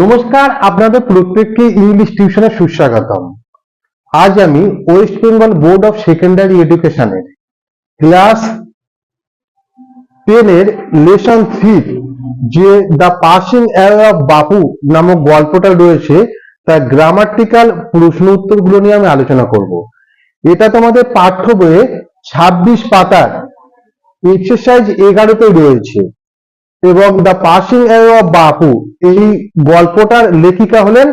নমস্কার, আপনাদের প্রত্যেককে ইংলিশ টিউশনে সুস্বাগতম। আজ আমি West Bengal Board of Secondary এডুকেশনের ক্লাস টেনের লেসন থ্রি যে the passing away of Bapu নামক গল্পটা রয়েছে, তার গ্রামাটিক্যাল প্রশ্ন উত্তরগুলো নিয়ে আমি আলোচনা করব। এটা তোমাদের পাঠ্য বইয়ে ছাব্বিশ পাতার এক্সারসাইজ এগারোতে রয়েছে। এবং দ্য পাসিং অ্যাওয়ে অফ বাপু এই গল্পটার লেখিকা হলেন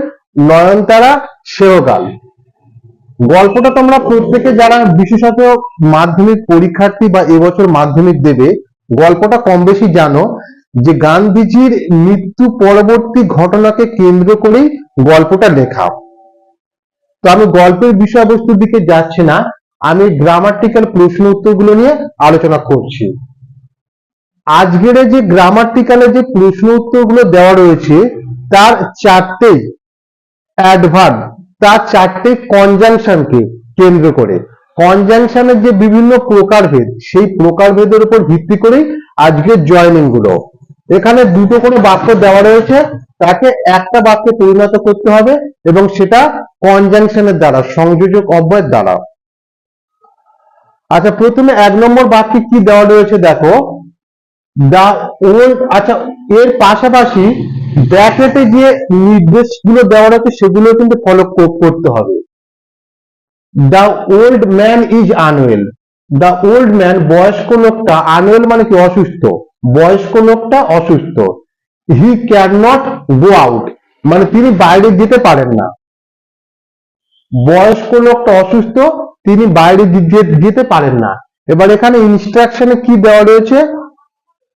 নয়নতারা সেহগাল গল্পটা তোমরা প্রত্যেকে যারা বিশেষত মাধ্যমিক পরীক্ষার্থী বা এবছর মাধ্যমিক দেবে, গল্পটা কম বেশি জানো যে গান্ধীজির মৃত্যু পরবর্তী ঘটনাকে কেন্দ্র করেই গল্পটা লেখা। তো আমি গল্পের বিষয়বস্তুর দিকে যাচ্ছি না, আমি গ্রামাটিক্যাল প্রশ্ন উত্তরগুলো নিয়ে আলোচনা করছি। আজকের যে গ্রামাটিক্যালে যে প্রশ্ন উত্তরগুলো দেওয়া রয়েছে, তার চারটে অ্যাডভার্ব তার চারটে কনজাংশনকে কেন্দ্র করে। কনজাংশনের যে বিভিন্ন প্রকারভেদ, সেই প্রকারভেদের উপর ভিত্তি করেই আজকের জয়নিংগুলো। এখানে দুটো কোনো বাক্য দেওয়া রয়েছে, তাকে একটা বাক্যে পরিণত করতে হবে এবং সেটা কনজাংশনের দ্বারা, সংযোজক অব্যয়ের দ্বারা। আচ্ছা প্রথমে এক নম্বর বাক্যে কি দেওয়া রয়েছে দেখো। দা ওল্ড আচ্ছা এর পাশাপাশি ব্র্যাকেটে যে নির্দেশগুলো দেওয়া রয়েছে সেগুলো কিন্তু ফলো করতে হবে। The old man is unwell. The old man, বয়স্ক লোকটা, আনওয়েল মানে কি? অসুস্থ। বয়স্ক লোকটা অসুস্থ। He can not go out. মানে তিনি বাইরে যেতে পারেন না। বয়স্ক লোকটা অসুস্থ, তিনি বাইরে যেতে পারেন না। এবার এখানে ইনস্ট্রাকশনে কি দেওয়া রয়েছে?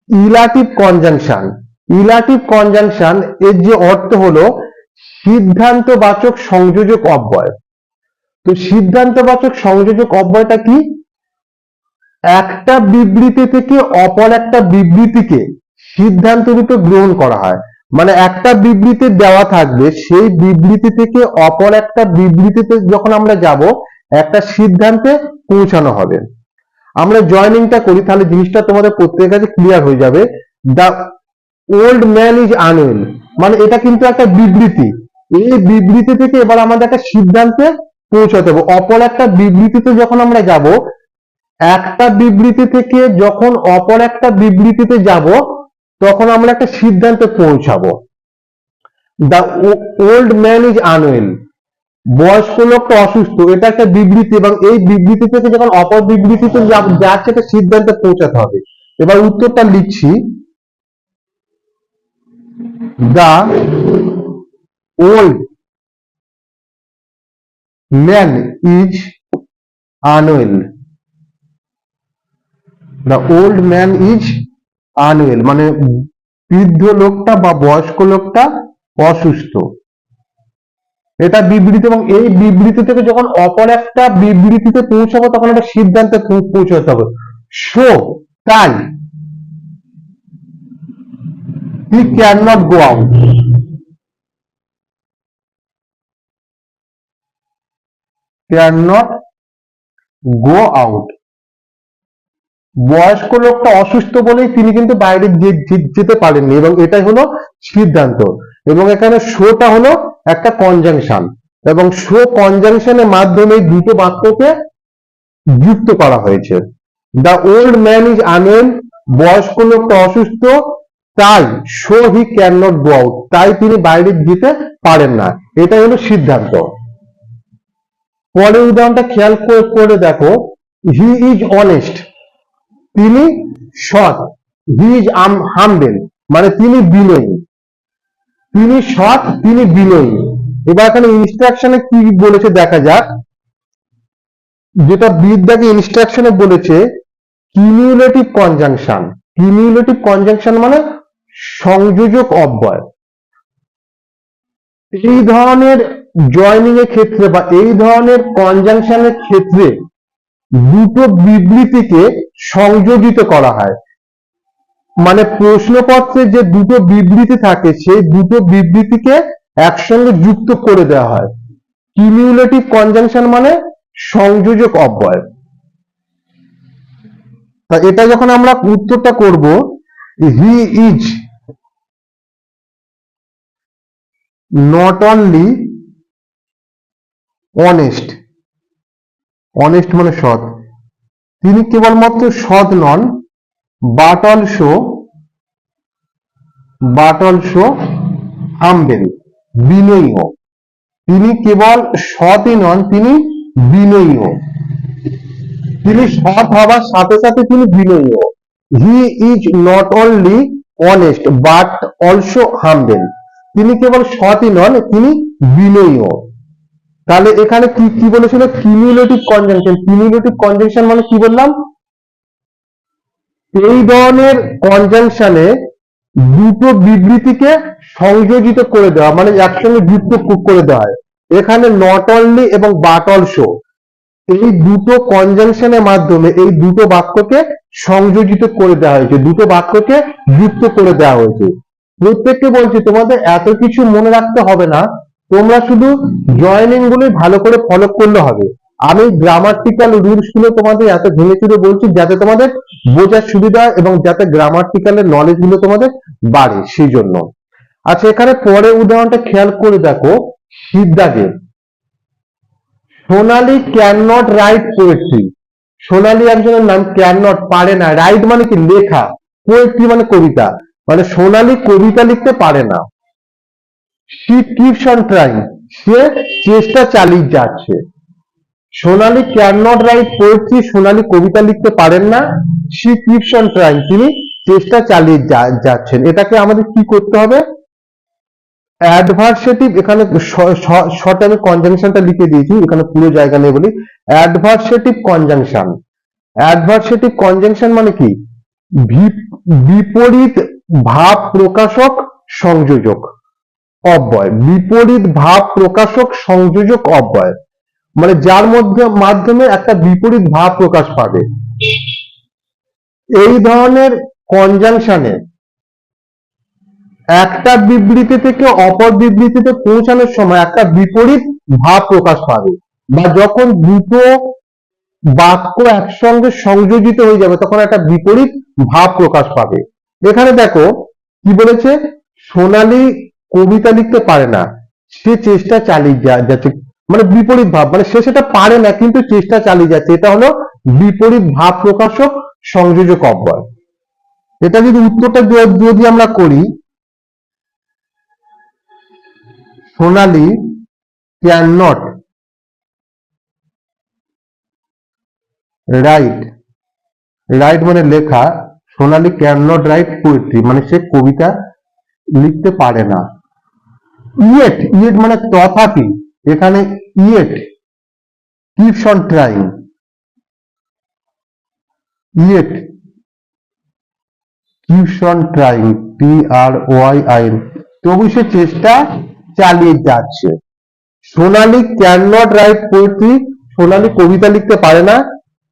ইলাটিভ কনজাংশন ইলাটিভ কনজাংশন এর যে অর্থ হলো সিদ্ধান্তবাচক সংযোজক অব্যয়। তো সিদ্ধান্তবাচক সংযোজক অব্যয়টা কি? একটা বিবৃতি থেকে অপর একটা বিবৃতিকে সিদ্ধান্ত রূপে গ্রহণ করা হয়। মানে একটা বিবৃতি দেওয়া থাকবে, সেই বিবৃতি থেকে অপর একটা বিবৃতিতে যখন আমরা যাব, একটা সিদ্ধান্তে পৌঁছানো হবে। আমরা জয়নিংটা করি, তাহলে জিনিসটা তোমাদের প্রত্যেকের কাছে ক্লিয়ার হয়ে যাবে। The old man is unwell মানে এটা কিন্তু একটা বিবৃতি। এই বিবৃতি থেকে এবার আমাদের একটা সিদ্ধান্তে পৌঁছাতে হবে। অপর একটা বিবৃতিতে যখন আমরা যাব, একটা বিবৃতি থেকে যখন অপর একটা বিবৃতিতে যাব, তখন আমরা একটা সিদ্ধান্তে পৌঁছাবো। The old man is unwell বয়স্ক লোকটা অসুস্থ, এটা একটা বিবৃতি এবং এই বিবৃতি থেকে যখন অপর বিবৃতিতে যাচ্ছে একটা সিদ্ধান্তে পৌঁছাতে হবে। এবার উত্তরটা লিখছি। The old man is unwell. The old man is unwell মানে বৃদ্ধ লোকটা বা বয়স্ক লোকটা অসুস্থ। এটা বিবৃতি এবং এই বিবৃতি থেকে যখন অপর একটা বিবৃতিতে পৌঁছাবো, তখন একটা সিদ্ধান্তে পৌঁছাতে হবে। সো তাই he can not go out can not go out বয়স্ক লোকটা অসুস্থ বলেই তিনি কিন্তু বাইরে যেতে পারেননি এবং এটাই হলো সিদ্ধান্ত। এবং এখানে শোটা হলো একটা কনজাংশন এবং শো কনজাংশনের মাধ্যমে দুটো বাক্যকে যুক্ত করা হয়েছে। The old man is unwell বয়স্ক লোকটা অসুস্থ, তাই so he can not go out তাই তিনি বাইরে যেতে পারেন না। এটাই হলো সিদ্ধান্ত। পরের উদাহরণটা খেয়াল করে দেখো। হি ইজ অনেস্ট তিনি সৎ হি ইজ হামবেল মানে তিনি বিনয়ী। তিনি সৎ, তিনি বিনয়ী। এবার এখানে ইনস্ট্রাকশনে কি বলেছে দেখা যাক। যেটা বিদ্যাকে ইনস্ট্রাকশনে বলেছে কিমিউলেটিভ কনজাংশন কিমিউলেটিভ কনজাংশন মানে সংযোজক অব্যয়। এই ধরনের জয়নিং এর ক্ষেত্রে বা এই ধরনের কনজাংশনের ক্ষেত্রে দুটো বিবৃতিকে সংযোজিত করা হয়। মানে প্রশ্নপত্রে যে দুটো বিবৃতি থাকে, সেই দুটো বিবৃতিকে একসঙ্গে যুক্ত করে দেওয়া হয়। কিমিউলেটিভ কনজাংশন মানে সংযোজক অব্যয়। তা এটা যখন আমরা উত্তরটা করব he is not only honest honest মানে সৎ। তিনি কেবলমাত্র সৎ নন but also but also humble বিনয়ীও তিনি কেবল সৎই নন, তিনি বিনয়ীও তিনি সৎ হবার সাথে সাথে তিনি বিনয়ীও he is not only honest, but also humble তিনি কেবল সৎই নন, তিনি বিনয়ীও তাহলে এখানে কি কি বলেছিল? কিউমুলেটিভ কনজাংশন কিউমুলেটিভ কনজাংশন মানে কি বললাম? এই ধরনের কনজাংশনে দুটো বিবৃতিকে সংযোজিত করে দেওয়া মানে একসঙ্গে যুক্ত করে দেওয়া হয়। এখানে নট অনলি এবং বাট অলসো এই দুটো কনজাংশনের মাধ্যমে এই দুটো বাক্যকে সংযোজিত করে দেওয়া হয়েছে, দুটো বাক্যকে যুক্ত করে দেওয়া হয়েছে। প্রত্যেককে বলছি, তোমাদের এত কিছু মনে রাখতে হবে না, তোমরা শুধু জয়েনিং গুলোই ভালো করে ফলো করলে হবে। আমি গ্রামাটিক্যাল রুলসগুলো তোমাদের এত ভেঙে চুরে বলছি যাতে তোমাদের বোঝার সুবিধা এবং যাতে গ্রামাটিক্যালের নলেজগুলো তোমাদের বাড়ে, সেই জন্য। আচ্ছা এখানে পরে উদাহরণটা খেয়াল করে দেখো। সিদ্ধাগের Sonali can not write poetry Sonali একজনের নাম ক্যান নট পারে না। রাইট মানে কি? লেখা। পোয়েট্রি মানে কবিতা। মানে সোনালি কবিতা লিখতে পারে না। সে চেষ্টা চালিয়ে যাচ্ছে। Sonali can not write poetry Sonali কবিতা লিখতে পারেন না। সি কিপস অন তিনি চেষ্টা চালিয়ে যাচ্ছেন। এটাকে আমাদের কি করতে হবে? অ্যাডভার্সেটিভ এখানে শর্ট আমি কনজাংশনটা লিখে দিয়েছি, এখানে পুরো জায়গা নেই বলি। অ্যাডভার্সেটিভ কনজাংশন অ্যাডভার্সেটিভ কনজাংশন মানে কি? বিপরীত ভাব প্রকাশক, সংযোজক, অব্যয়। বিপরীত ভাব প্রকাশক, সংযোজক, অব্যয়। মানে যার মধ্যে, মাধ্যমে একটা বিপরীত ভাব প্রকাশ পাবে। এই ধরনের কনজাংশনে একটা বিবৃতি থেকে অপর বিবৃতিতে পৌঁছানোর সময় একটা বিপরীত ভাব প্রকাশ পাবে। বা যখন দুটো বাক্য একসঙ্গে সংযোজিত হয়ে যাবে, তখন একটা বিপরীত ভাব প্রকাশ পাবে। এখানে দেখো, কি বলেছে? সোনালী কবিতা লিখতে পারে না। সে চেষ্টা চালিয়ে যাচ্ছে। মানে বিপরীত ভাব মানে সে সেটা পারে না, কিন্তু চেষ্টা চালিয়ে যাচ্ছে। এটা হলো বিপরীত ভাব প্রকাশক সংযোজক অব্যয়। এটা যদি উত্তরটা যদি আমরা করি, Sonali can not write write মানে লেখা, Sonali can not write poetry মানে সে কবিতা লিখতে পারে না। ইয়েট ইয়েট মানে তথাপি এখানে yet keeps on trying. Yet keeps on trying, T R Y I তবু সে চেষ্টা চালিয়ে যাচ্ছে। Sonali can not write poetry Sonali কবিতা লিখতে পারে না।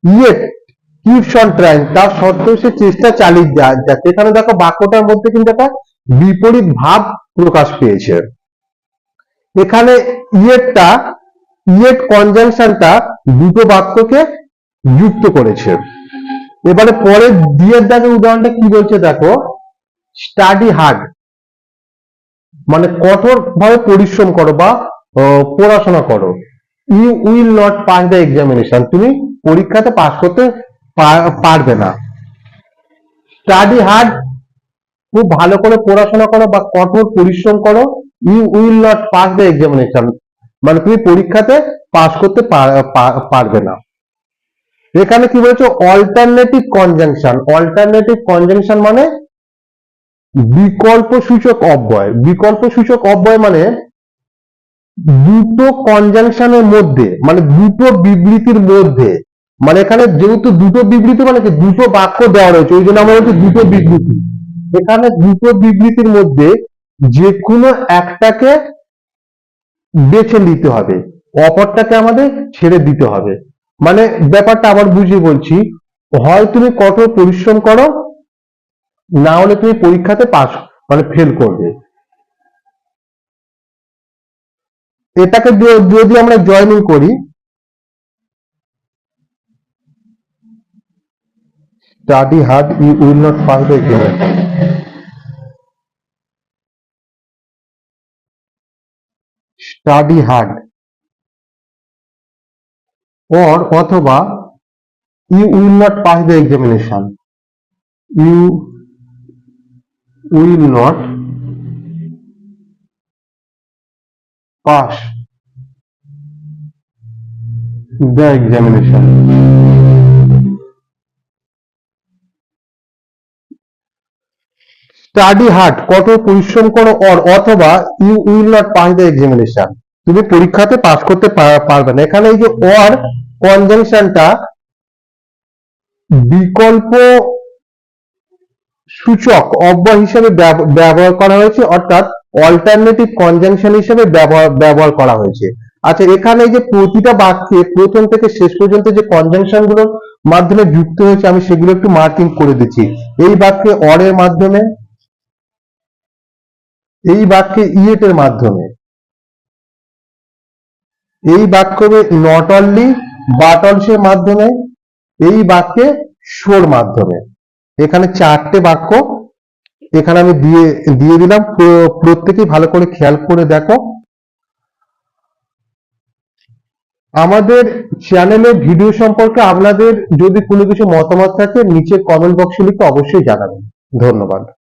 ইয়েট কিপস অন ট্রাইং, তার সত্ত্বেও সে চেষ্টা চালিয়ে যাচ্ছে। এখানে দেখো বাক্যটার মধ্যে কিন্তু একটা বিপরীত ভাব প্রকাশ পেয়েছে। এখানে ইয়েটটা, ইয়েট কনজাংশনটা দুটো বাক্যকে যুক্ত করেছে। এবারে পরে দিয়ের দাগে উদাহরণটা কি বলছে দেখো? স্টাডি হার্ড মানে কঠোর ভাবে পরিশ্রম করো বা পড়াশোনা করো। You will not pass the examination তুমি পরীক্ষাতে পাস করতে পারবে না। স্টাডি হার্ড খুব ভালো করে পড়াশোনা করো বা কঠোর পরিশ্রম করো। You will not pass the examination মানে তুমি পরীক্ষাতে পাস করতে পার- পারবে না। এখানে কি বলেছে? অল্টারনেটিভ কনজাংশন অল্টারনেটিভ কনজাংশন মানে বিকল্প সূচক অব্যয়। বিকল্প সূচক অব্যয় মানে দুটো কনজাংশনের মধ্যে মানে দুটো বিবৃতির মধ্যে। মানে এখানে যেহেতু দুটো বিবৃতি মানে দুটো বাক্য দেওয়া রয়েছে, ওই জন্য আমরা বলছি দুটো বিবৃতি। এখানে দুটো বিবৃতির মধ্যে যে কোনো একটাকে বেছে নিতে হবে। অপরটাকে আমাদের ছেড়ে দিতে হবে। মানে ব্যাপারটা আবার বুঝিয়ে বলছি, হয় তুমি কঠোর পরিশ্রম করো, না হলে তুমি পরীক্ষাতে পাস মানে ফেল করবে। এটাকে যদি আমরা জয়েনিং করি study hard you will not pass the examination study hard or অথবা you will not pass the examination you will not pass the examination study hard কঠোর পরিশ্রম করো অর অথবা you will not pass the examination তুমি পরীক্ষাতে pass করতে পারবে না। এখানে এই যে অর কনজাংশনটা বিকল্প সূচক অব্য হিসেবে ব্যব- ব্যবহার করা হয়েছে, অর্থাৎ অল্টারনেটিভ কনজাংশন হিসেবে ব্যবহার করা হয়েছে। আচ্ছা এখানে যে প্রতিটা বাক্যে প্রথম থেকে শেষ পর্যন্ত যে কনজাংশনগুলোর মাধ্যমে যুক্ত হয়েছে, আমি সেগুলো একটু মার্কিং করে দিচ্ছি। এই বাক্যে অরের মাধ্যমে এই বাক্যে ইয়েট এর মাধ্যমে। এই বাক্যে নট অনলি বাট অলসের মাধ্যমে, এই বাক্যে শোর মাধ্যমে। এখানে চারটে বাক্য। এখানে আমি দিয়ে দিয়ে দিলাম। প্র- প্রত্যেকেই ভালো করে খেয়াল করে দেখো। আমাদের চ্যানেলের ভিডিও সম্পর্কে আপনাদের যদি কোনো কিছু মতামত থাকে, নিচে কমেন্ট বক্সে লিখে অবশ্যই জানাবেন। ধন্যবাদ।